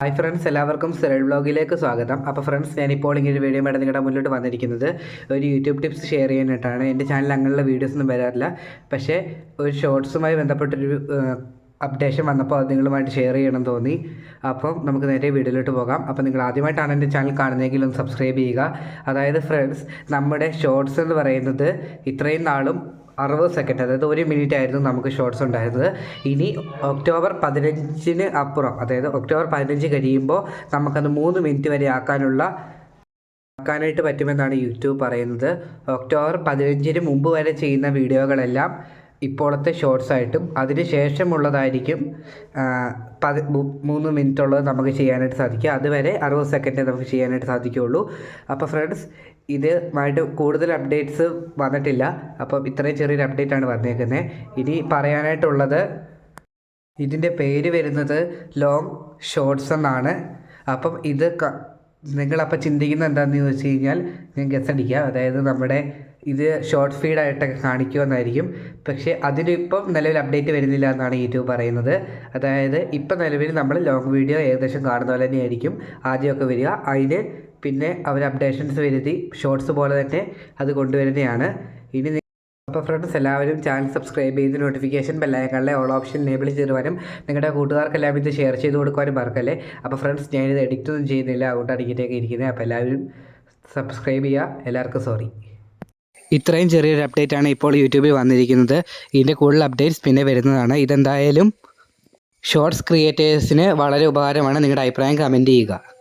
Hi friends എല്ലാവർക്കും സെറൽ ബ്ലോഗിലേക്ക് സ്വാഗതം. അപ്പോൾ ഫ്രണ്ട്സ് ഞാനിപ്പോൾ ഇങ്ങനെ ഒരു വീഡിയോ ആയിട്ട് നിങ്ങളുടെ മുന്നോട്ട് വന്നിരിക്കുന്നത് ഒരു യൂട്യൂബ് ടിപ്സ് ഷെയർ ചെയ്യാനായിട്ടാണ്. എന്റെ ചാനലിൽ അങ്ങനെയുള്ള വീഡിയോസ് ഒന്നും വരാറില്ല. പക്ഷേ ഒരു ഷോർട്സുമായി ബന്ധപ്പെട്ടൊരു അപ്ഡേഷൻ വന്നപ്പോൾ അത് നിങ്ങളുമായിട്ട് ഷെയർ ചെയ്യണം തോന്നി. അപ്പം നമുക്ക് നേരെ വീഡിയോയിലോട്ട് പോകാം. അപ്പം നിങ്ങൾ ആദ്യമായിട്ടാണ് എന്റെ ചാനൽ കാണുന്നതെങ്കിൽ ഒന്ന് സബ്സ്ക്രൈബ് ചെയ്യുക. അതായത് ഫ്രണ്ട്സ് നമ്മുടെ ഷോർട്സ് എന്ന് പറയുന്നത് ഇത്രയും നാളും അറുപത് സെക്കൻഡ് അതായത് ഒരു മിനിറ്റ് ആയിരുന്നു നമുക്ക് ഷോർട്സ് ഉണ്ടായിരുന്നത്. ഇനി ഒക്ടോബർ പതിനഞ്ചിന് അപ്പുറം അതായത് ഒക്ടോബർ പതിനഞ്ച് കഴിയുമ്പോൾ നമുക്കത് മൂന്ന് മിനിറ്റ് വരെ ആക്കാനുള്ള ആക്കാനായിട്ട് പറ്റുമെന്നാണ് യൂട്യൂബ് പറയുന്നത്. ഒക്ടോബർ പതിനഞ്ചിന് മുമ്പ് വരെ ചെയ്യുന്ന വീഡിയോകളെല്ലാം ഇപ്പോഴത്തെ ഷോർട്സ് ആയിട്ടും അതിന് ശേഷമുള്ളതായിരിക്കും പതി മൂന്ന് മിനിറ്റ് ഉള്ളത് നമുക്ക് ചെയ്യാനായിട്ട് സാധിക്കുക. അതുവരെ അറുപത് സെക്കൻഡ് നമുക്ക് ചെയ്യാനായിട്ട് സാധിക്കുകയുള്ളൂ. അപ്പോൾ ഫ്രണ്ട്സ് ഇതുമായിട്ട് കൂടുതൽ അപ്ഡേറ്റ്സ് വന്നിട്ടില്ല. അപ്പം ഇത്രയും ചെറിയൊരു അപ്ഡേറ്റ് ആണ് വന്നേക്കുന്നത് ഇനി പറയാനായിട്ടുള്ളത് ഇതിന്റെ പേര് വരുന്നത് ലോങ് ഷോർട്സ് എന്നാണ്. അപ്പം ഇത് നിങ്ങളപ്പോൾ ചിന്തിക്കുന്നത് എന്താണെന്ന് ചോദിച്ചു കഴിഞ്ഞാൽ ഞാൻ ഗസ് അടിക്കാം. അതായത് നമ്മുടെ ഇത് ഷോർട്ട് ഫീഡായിട്ടൊക്കെ കാണിക്കുമെന്നായിരിക്കും. പക്ഷേ അതിനിപ്പം നിലവിൽ അപ്ഡേറ്റ് വരുന്നില്ല എന്നാണ് യൂട്യൂബ് പറയുന്നത്. അതായത് ഇപ്പം നിലവിൽ നമ്മൾ ലോങ് വീഡിയോ ഏകദേശം കാണുന്ന പോലെ തന്നെയായിരിക്കും. ആദ്യമൊക്കെ വരിക. അതിന് പിന്നെ അവർ അപ്ഡേഷൻസ് വരുത്തി ഷോർട്സ് പോലെ തന്നെ അത് കൊണ്ടുവരുന്നതാണ്. ഇനി അപ്പോൾ ഫ്രണ്ട്സ് എല്ലാവരും ചാനൽ സബ്സ്ക്രൈബ് ചെയ്ത് നോട്ടിഫിക്കേഷൻ ബെല്ലൈക്കണിലെ ഓൾ ഓപ്ഷൻ എനേബിൾ ചെയ്തിരുവാനും നിങ്ങളുടെ കൂട്ടുകാർക്കെല്ലാം ഇത് ഷെയർ ചെയ്ത് കൊടുക്കുവാനും മറക്കല്ലേ? അപ്പോൾ ഫ്രണ്ട്സ് ഞാനിത് എഡിറ്റ് ഒന്നും ചെയ്യുന്നില്ല. അതുകൊണ്ടാണ് ഇങ്ങനെയൊക്കെ ഇരിക്കുന്നത്. അപ്പോൾ എല്ലാവരും സബ്സ്ക്രൈബ് ചെയ്യുക. എല്ലാവർക്കും സോറി ഇത്രയും ചെറിയൊരു അപ്ഡേറ്റ് ആണ് ഇപ്പോൾ യൂട്യൂബിൽ വന്നിരിക്കുന്നത്. ഇതിന്റെ കൂടുതൽ അപ്ഡേറ്റ്സ് പിന്നെ വരുന്നതാണ്. ഇതെന്തായാലും ഷോർട്സ് ക്രിയേറ്റേഴ്സിന് വളരെ ഉപകാരമാണ്. നിങ്ങളുടെ അഭിപ്രായം കമന്റ് ചെയ്യുക.